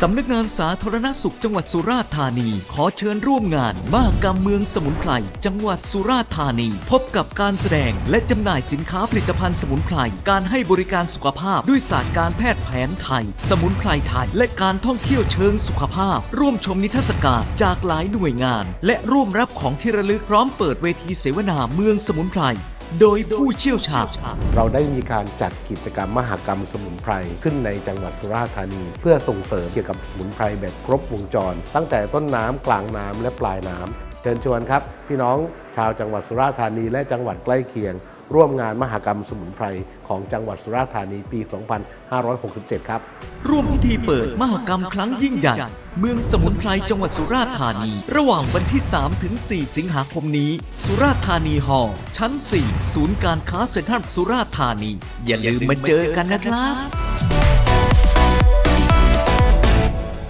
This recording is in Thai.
สำนักงานสาธารณสุขจังหวัดสุราษฎร์ธานี ขอเชิญร่วมงานมหกรรมเมืองสมุนไพรจังหวัดสุราษฎร์ธานี พบกับการแสดงและจำหน่ายสินค้าผลิตภัณฑ์สมุนไพรการให้บริการสุขภาพด้วยศาสตร์การแพทย์แผนไทย สมุนไพรไทย และการท่องเที่ยวเชิงสุขภาพ ร่วมชมนิทรรศการจากหลายหน่วยงาน และร่วมรับของที่ระลึกพร้อมเปิดเวทีเสวนาเมืองสมุนไพร โดยผู้เชี่ยวชาญ เราได้มีการจัดกิจกรรมมหกรรมสมุนไพรขึ้นในจังหวัดสุราษฎร์ธานี เพื่อส่งเสริมเกี่ยวกับสมุนไพรแบบครบวงจร ตั้งแต่ต้นน้ำกลางน้ำและปลายน้ำเชิญชวนครับ พี่น้องชาวจังหวัดสุราษฎร์ธานีและจังหวัดใกล้เคียง ร่วมงานมหกรรมสมุนไพรของจังหวัดสุราษฎร์ธานีปี 2567 ครับ ร่วมพิธีเปิดมหกรรมครั้งยิ่งใหญ่ เมืองสมุนไพรจังหวัดสุราษฎร์ธานี ระหว่างวันที่ 3 ถึง 4 สิงหาคมนี้ สุราษฎร์ธานีฮอลล์ชั้น 4 ศูนย์การค้าเซ็นทรัลสุราษฎร์ธานี อย่าลืมมาเจอกันนะครับ